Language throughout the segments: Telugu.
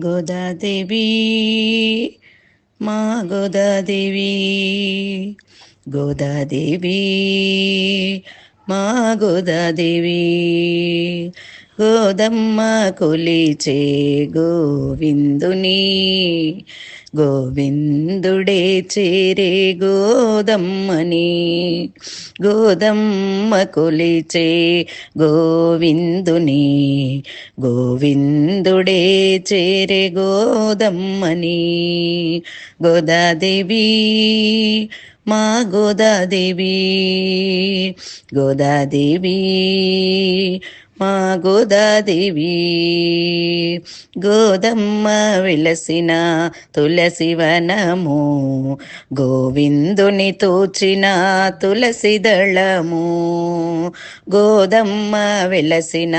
గోదాదేవి మా గోదాదేవి గోదాదేవి మా గోదాదేవి గోదమ్మ కొలిచే గోవిందుని గోవిందుడే చేరే గోదమ్మని గోదమ్మ కొలిచే గోవిందుని గోవిందుడే చేరే గోదమ్మని. గోదాదేవి మా గోదాదేవి గోదాదేవి మా గోదాదేవి గోదమ్మ విలసిన తులసి వనము గోవిందుని తోచిన తులసి దళము గోదమ్మ విలసిన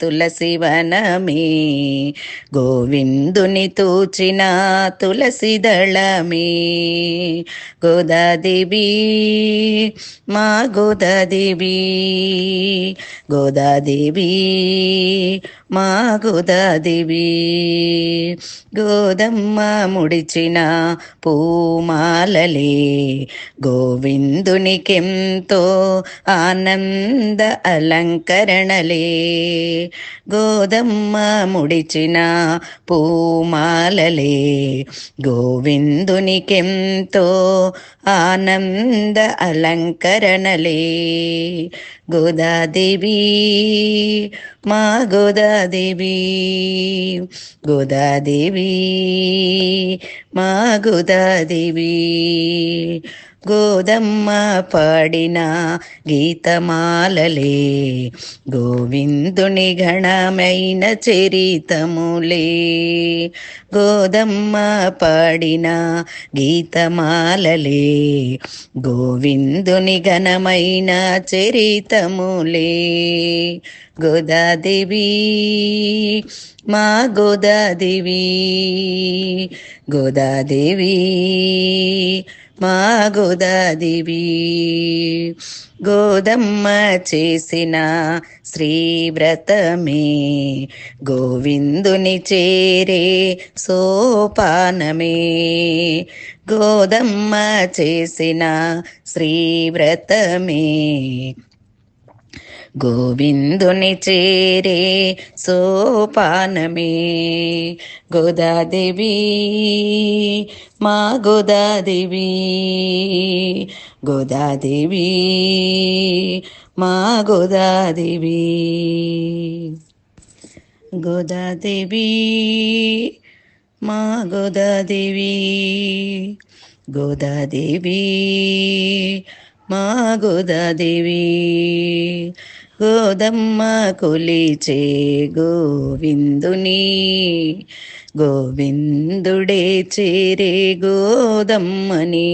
తులసి వనమే గోవిందుని తోచిన తులసి దళమే. గోదాదేవి మా గోదాదేవి గోదాదేవి మా గోదాదేవి గోదమ్మ ముడిచిన పూమాలలే గోవిందునికెంతో ఆనంద అలంకరణలే. గోదమ్మ ముడిచిన పూమాలలే గోవిందునికెంతో ఆనంద అలంకరణలే. గోదాదేవి మా గోదాదేవి గోదాదేవి మా గోదాదేవి గోదమ్మ పాడిన గీతమాలలే గోవిందుని గణమైన చరితములే. గోదమ్మ పాడిన గీతమాలలే గోవిందుని ఘనమైన చరితములే. గోదాదేవి మా గోదాదేవి గోదాదేవి మా గోదాదేవి గోదమ్మ చేసిన శ్రీవ్రతమే గోవిందుని చేరే సోపానమే గోదమ్మ చేసిన శ్రీవ్రతమే గోవిందుని చేరే సోపానమే. గోదాదేవి మా గోదాదేవి గోదాదేవి మా గోదాదేవి. గోదాదేవి మా గోదాదేవి గోదాదేవి మా గోదాదేవి గోదమ్మ కొలిచే గోవిందుని. గోవిందుడే చేరే గోదమ్మని.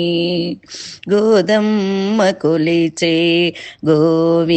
గోదమ్మ కొలిచే గోవి